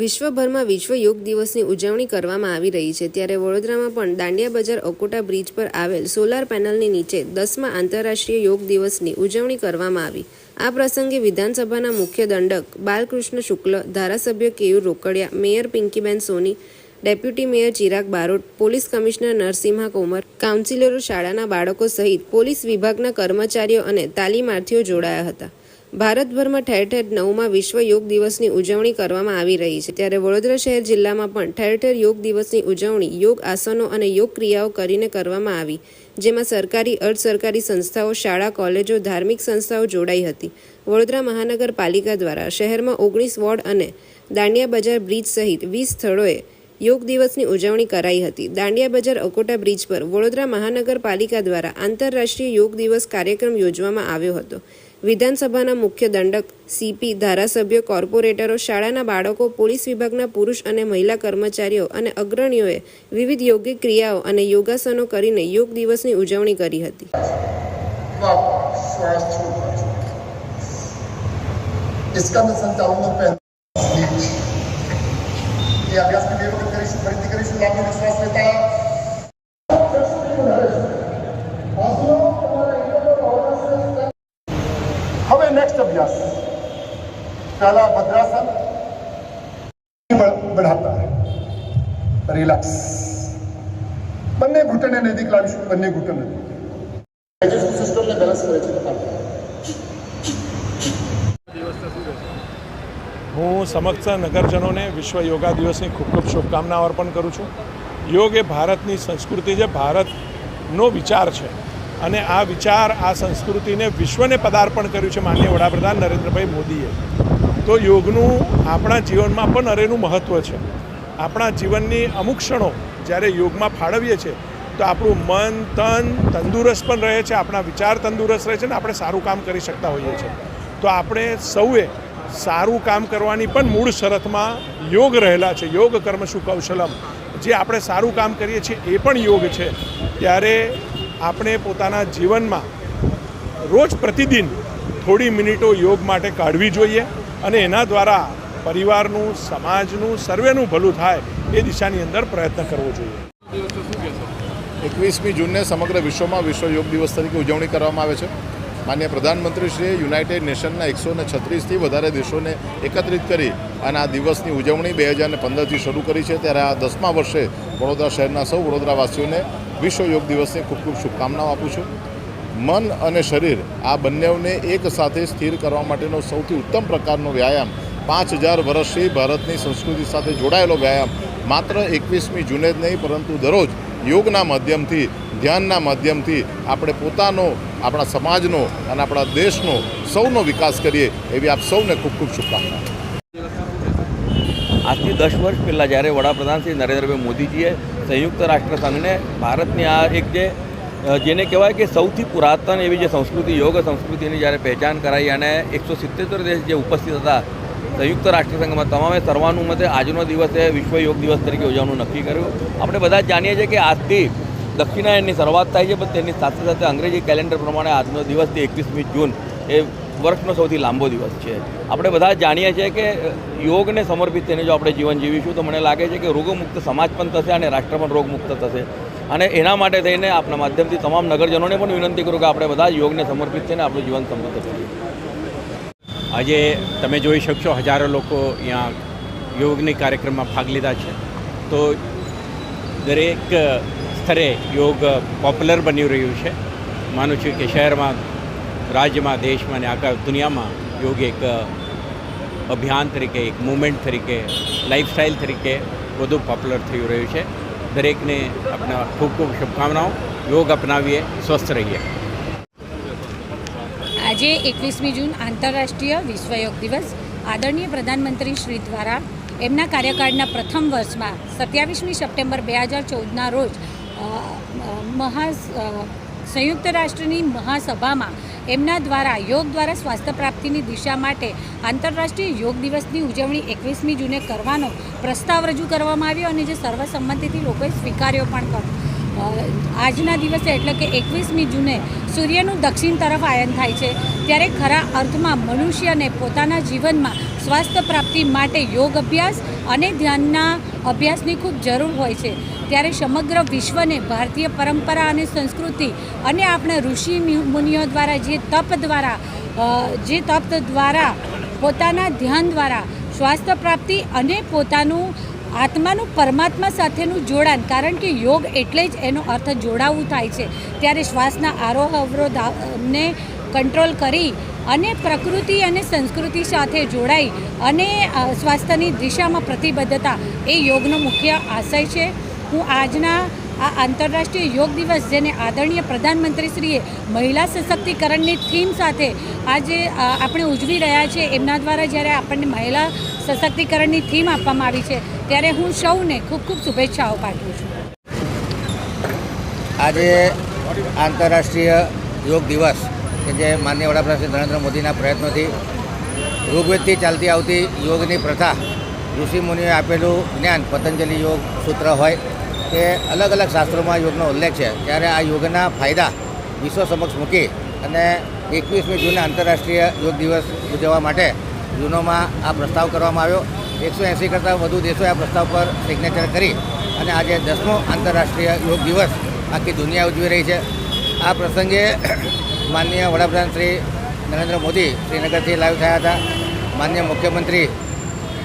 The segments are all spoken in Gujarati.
વિશ્વભરમાં વિશ્વ યોગ દિવસની ઉજવણી કરવામાં આવી રહી છે. ત્યારે વડોદરામાં પણ દાંડિયા બજાર અકોટા બ્રિજ પર આવેલ સોલાર પેનલની નીચે દસમા આંતરરાષ્ટ્રીય યોગ દિવસની ઉજવણી કરવામાં આવી. આ પ્રસંગે વિધાનસભાના મુખ્ય દંડક બાલકૃષ્ણ શુક્લ, ધારાસભ્ય Keyur Rokadiya, mayor Pinkiben Soni, deputy mayor Chirag Barot, police commissioner Narasimha Komar કાઉન્સિલરો શાળાના બાળકો સહિત પોલીસ વિભાગના કર્મચારીઓ અને તાલીમાર્થીઓ જોડાયા હતા. ભારતભરમાં ઠેર ઠેર નવમાં વિશ્વ યોગ દિવસની ઉજવણી કરવામાં આવી રહી છે. ત્યારે વડોદરા શહેર જિલ્લામાં પણ ઠેર ઠેર યોગ દિવસની ઉજવણી, યોગ આસનો અને યોગ ક્રિયાઓ કરીને કરવામાં આવી, જેમાં સરકારી અર્ધ સરકારી સંસ્થાઓ, શાળા, કોલેજો, ધાર્મિક સંસ્થાઓ જોડાઈ હતી. વડોદરા મહાનગરપાલિકા દ્વારા શહેરમાં ઓગણીસ વોર્ડ અને દાંડિયા બજાર બ્રિજ સહિત વીસ સ્થળોએ યોગ દિવસની ઉજવણી કરાઈ હતી. દાંડિયા બજાર અકોટા બ્રિજ પર વડોદરા મહાનગરપાલિકા દ્વારા આંતરરાષ્ટ્રીય યોગ દિવસ કાર્યક્રમ યોજવામાં આવ્યો હતો. વિધાનસભાના મુખ્ય દંડક સીપી ધારાસભ્યો કોર્પોરેટરો શાળાના બાળકો પોલીસ વિભાગના પુરુષ અને મહિલા કર્મચારીઓ અને અગ્રણીઓએ વિવિધ યોગિક ક્રિયાઓ અને યોગાસનો કરીને યોગ દિવસની ઉજવણી કરી હતી व श्वास छोड़कर इसका मैं संचालन पहले ये अभ्यास के लिए કરીશું ફરીથી કરીશું લાંબો શ્વાસ લેતા बढ़ाता है રિલેક્સ બંને ઘૂંટણને નજીક લાવીશું બંને ઘૂંટણ નજીક ડાયજેસ્ટિવ સિસ્ટમને બેલેન્સ કરે છે હું સમક્ષ નગરજનોને વિશ્વ યોગા દિવસની ખૂબ ખૂબ શુભકામનાઓ અર્પણ કરું છું યોગ એ ભારતની સંસ્કૃતિ છે ભારતનો વિચાર છે અને આ વિચાર આ સંસ્કૃતિને વિશ્વને પદાર્પણ કર્યું છે માનનીય વડાપ્રધાન નરેન્દ્રભાઈ મોદીએ તો યોગનું આપણા જીવનમાં પણ અરેનું મહત્ત્વ છે. આપણા જીવનની અમુક ક્ષણો જ્યારે યોગમાં ફાળવીએ છીએ, તો આપણું મન, તન તંદુરસ્ત પણ રહે છે, આપણા વિચાર તંદુરસ્ત રહે છે ને આપણે સારું કામ કરી શકતા હોઈએ છીએ. તો આપણે સૌએ સારું કામ કરવાની પણ મૂળ શરતમાં યોગ રહેલા છે. યોગ કર્મશુ કૌશલમ? જે આપણે સારું કામ કરીએ છીએ એ પણ યોગ છે. ત્યારે આપણે પોતાના જીવનમાં રોજ પ્રતિદિન થોડી મિનિટો યોગ માટે કાઢવી જોઈએ. અને એના દ્વારા પરિવારનું, સમાજનું, સર્વેનું ભલું થાય એ દિશાની અંદર પ્રયત્ન કરવો જોઈએ. એકવીસમી જૂનને સમગ્ર વિશ્વમાં વિશ્વ યોગ દિવસ તરીકે ઉજવણી કરવામાં આવે છે. માન્ય પ્રધાનમંત્રીશ્રીએ યુનાઇટેડ નેશનના એકસો ને છત્રીસથી વધારે દેશોને એકત્રિત કરી અને આ દિવસની ઉજવણી બે હજાર પંદરથી શરૂ કરી છે. ત્યારે આ દસમા વર્ષે વડોદરા શહેરના સૌ વડોદરાવાસીઓને વિશ્વ યોગ દિવસની ખૂબ ખૂબ શુભકામનાઓ આપું છું. મન અને શરીર આ બંનેઓને એક સાથે સ્થિર કરવા માટેનો સૌથી ઉત્તમ પ્રકારનો વ્યાયામ પાંચ હજાર વર્ષથી ભારતની સંસ્કૃતિ સાથે જોડાયેલો વ્યાયામ માત્ર એકવીસમી જૂને જ નહીં, પરંતુ દરરોજ યોગના માધ્યમથી, ધ્યાનના માધ્યમથી આપણે પોતાનો, આપણા સમાજનો અને આપણા દેશનો સૌનો વિકાસ કરીએ એવી આપ સૌને ખૂબ ખૂબ શુભકામના. આજથી દસ વર્ષ પહેલાં જ્યારે વડાપ્રધાન શ્રી નરેન્દ્રભાઈ મોદીજીએ સંયુક્ત રાષ્ટ્ર ભારતની આ એક જે જેને કહેવાય કે સૌથી પુરાતન એવી જે સંસ્કૃતિ, યોગ સંસ્કૃતિની જ્યારે પહેચાન કરાઈ અને એકસો સિત્તેર દેશ જે ઉપસ્થિત હતા, સંયુક્ત રાષ્ટ્ર સંઘમાં તમામે સર્વાનુમતે આજનો દિવસ વિશ્વ યોગ દિવસ તરીકે ઉજવવાનું નક્કી કર્યું. આપણે બધા જાણીએ છીએ કે આજથી દક્ષિણાયનની શરૂઆત થાય છે, પણ તેની સાથે સાથે અંગ્રેજી કેલેન્ડર પ્રમાણે આજનો દિવસથી એકવીસમી જૂન એ વર્ષનો સૌથી લાંબો દિવસ છે. આપણે બધા જાણીએ છીએ કે યોગને સમર્પિત થઈને જો આપણે જીવન જીવીશું, તો મને લાગે છે કે રોગમુક્ત સમાજ પણ થશે અને રાષ્ટ્ર પણ રોગમુક્ત થશે. અને એના માટે થઈને આપણા માધ્યમથી તમામ નગરજનોને પણ વિનંતી કરું કે આપણે બધા યોગને સમર્પિત થઈને આપણું જીવન સમૃદ્ધ કરીએ. આજે તમે જોઈ શકશો હજારો લોકો અહીંયા યોગની કાર્યક્રમમાં ભાગ લીધા છે. તો દરેક સ્તરે યોગ પોપ્યુલર બની રહ્યું છે. માનું છું કે શહેરમાં, રાજ્યમાં, દેશમાં અને આખા દુનિયામાં યોગ એક અભિયાન તરીકે, એક મુવમેન્ટ તરીકે લાઇફસ્ટાઇલ તરીકે વધુ પોપ્યુલર થઈ રહ્યું છે. દરેકને આપણા ખૂબ ખૂબ શુભકામનાઓ. યોગ અપનાવીએ, સ્વસ્થ રહીએ. આજે એકવીસમી જૂન આંતરરાષ્ટ્રીય વિશ્વ યોગ દિવસ. આદરણીય પ્રધાનમંત્રી શ્રી દ્વારા એમના કાર્યકાળના પ્રથમ વર્ષમાં સત્યાવીસમી સપ્ટેમ્બર બે હજાર ચૌદના રોજ મહા સંયુક્ત રાષ્ટ્રની મહાસભામાં એમના દ્વારા યોગ દ્વારા સ્વાસ્થ્ય પ્રાપ્તિની દિશા માટે આંતરરાષ્ટ્રીય યોગ દિવસની ઉજવણી એકવીસમી જૂને કરવાનો પ્રસ્તાવ રજૂ કરવામાં આવ્યો અને જે સર્વસંમતિથી લોકોએ સ્વીકાર્યો પણ કર્યો આજના દિવસે એટલે કે એકવીસમી જૂને સૂર્યનું દક્ષિણ તરફ આયન થાય છે. ત્યારે ખરા અર્થમાં મનુષ્યને પોતાના જીવનમાં સ્વાસ્થ્ય પ્રાપ્તિ માટે યોગ અભ્યાસ અને ધ્યાનના અભ્યાસની ખૂબ જરૂર હોય છે. ત્યારે સમગ્ર વિશ્વને ભારતીય પરંપરા અને સંસ્કૃતિ અને આપણા ઋષિ મુનિઓ દ્વારા જે તપ દ્વારા જે તપ દ્વારા, પોતાના ધ્યાન દ્વારા સ્વાસ્થ્ય પ્રાપ્તિ અને પોતાનું આત્માનું પરમાત્મા સાથેનું જોડાણ, કારણ કે યોગ એટલે જ એનો અર્થ જોડાવું થાય છે. ત્યારે શ્વાસના આરોહ અવરોધને કંટ્રોલ કરી અને પ્રકૃતિ અને સંસ્કૃતિ સાથે જોડાઈ અને સ્વાસ્થ્યની દિશામાં પ્રતિબદ્ધતા એ યોગનો મુખ્ય આશય છે. હું આજના આ આંતરરાષ્ટ્રીય યોગ દિવસ, જેને આદરણીય પ્રધાનમંત્રીશ્રીએ મહિલા સશક્તિકરણની થીમ સાથે આજે આપણે ઉજવી રહ્યા છીએ એમના દ્વારા જ્યારે આપણને મહિલા સશક્તિકરણની થીમ આપવામાં આવી છે, ત્યારે હું સૌને ખૂબ ખૂબ શુભેચ્છાઓ પાઠવું છું. આજે આંતરરાષ્ટ્રીય યોગ દિવસ, કે જે માન્ય વડાપ્રધાન નરેન્દ્ર મોદીના પ્રયત્નોથી ઋગ્વેદથી ચાલતી આવતી યોગની પ્રથા, ઋષિ મુનિએ આપેલું જ્ઞાન, પતંજલિ યોગ સૂત્ર હોય કે અલગ અલગ શાસ્ત્રોમાં યોગનો ઉલ્લેખ છે. ત્યારે આ યોગના ફાયદા વિશ્વ સમક્ષ મૂકી અને એકવીસમી જૂને આંતરરાષ્ટ્રીય યોગ દિવસ ઉજવવા માટે જૂનોમાં આ પ્રસ્તાવ કરવામાં આવ્યો. એકસો એંસી કરતાં વધુ દેશોએ આ પ્રસ્તાવ પર સિગ્નેચર કરી અને આજે દસમો આંતરરાષ્ટ્રીય યોગ દિવસ આખી દુનિયા ઉજવી રહી છે. આ પ્રસંગે માનનીય વડાપ્રધાન શ્રી નરેન્દ્ર મોદી શ્રીનગરથી લાઈવ થયા હતા. માનનીય મુખ્યમંત્રી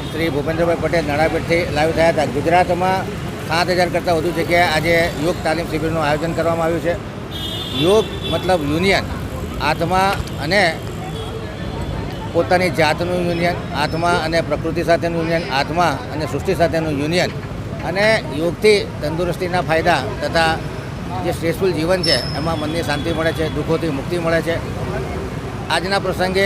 શ્રી ભૂપેન્દ્રભાઈ પટેલ નાણાપીઠથી લાઈવ થયા હતા. ગુજરાતમાં સાત હજાર કરતાં વધુ જગ્યાએ આજે યોગ તાલીમ શિબિરનું આયોજન કરવામાં આવ્યું છે. યોગ મતલબ યુનિયન, આત્મા અને પોતાની જાતનું યુનિયન, આત્મા અને પ્રકૃતિ સાથેનું યુનિયન, આત્મા અને સૃષ્ટિ સાથેનું યુનિયન. અને યોગથી તંદુરસ્તીના ફાયદા તથા જે સ્ટ્રેસફુલ જીવન છે, એમાં મનની શાંતિ મળે છે, દુઃખોથી મુક્તિ મળે છે. આજના પ્રસંગે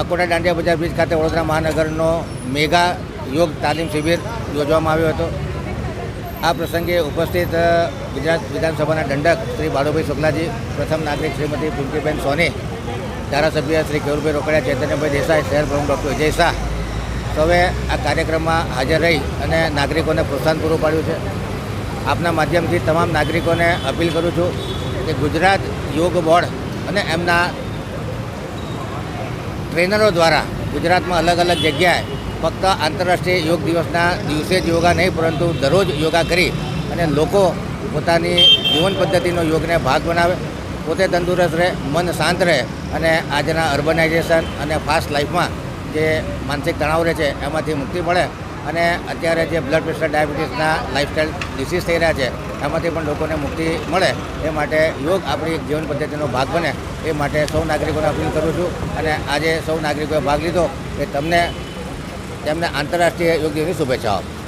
અકોટા દાંડિયા બજાર બ્રિજ ખાતે વડોદરા મહાનગરનો મેગા યોગ તાલીમ શિબિર યોજવામાં આવ્યો હતો. આ પ્રસંગે ઉપસ્થિત ગુજરાત વિધાનસભાના દંડક શ્રી બાળુભાઈ શુક્લાજી પ્રથમ નાગરિક શ્રીમતી પિંકીબેન સોની, ધારાસભ્ય શ્રી કેવુરભાઈ રોકડિયા, ચૈતન્યભાઈ દેસાઈ, શહેર પ્રમુખ ડૉક્ટર વિજય શાહ. સૌએ આ કાર્યક્રમમાં હાજર રહી અને નાગરિકોને પ્રોત્સાહન પૂરું પાડ્યું છે. આપના માધ્યમથી તમામ નાગરિકોને અપીલ કરું છું કે ગુજરાત યોગ બોર્ડ અને એમના ટ્રેનરો દ્વારા ગુજરાતમાં અલગ અલગ જગ્યાએ ફક્ત આંતરરાષ્ટ્રીય યોગ દિવસના દિવસે જ યોગા નહીં, પરંતુ દરરોજ યોગા કરી અને લોકો પોતાની જીવન પદ્ધતિનો યોગને ભાગ બનાવે. પોતે તંદુરસ્ત રહે, મન શાંત રહે અને આજના અર્બનાઇઝેશન અને ફાસ્ટ લાઈફમાં જે માનસિક તણાવ રહે છે, એમાંથી મુક્તિ મળે અને અત્યારે જે બ્લડ પ્રેશર, ડાયાબિટીસના લાઇફસ્ટાઈલ ડિસીઝ થઈ રહ્યા છે, એમાંથી પણ લોકોને મુક્તિ મળે એ માટે યોગ આપણી જીવન પદ્ધતિનો ભાગ બને એ માટે સૌ નાગરિકોને અપીલ કરું છું અને આજે સૌ નાગરિકોએ ભાગ લીધો એ તમને તેમને આંતરરાષ્ટ્રીય યોગ દિવસની શુભેચ્છાઓ.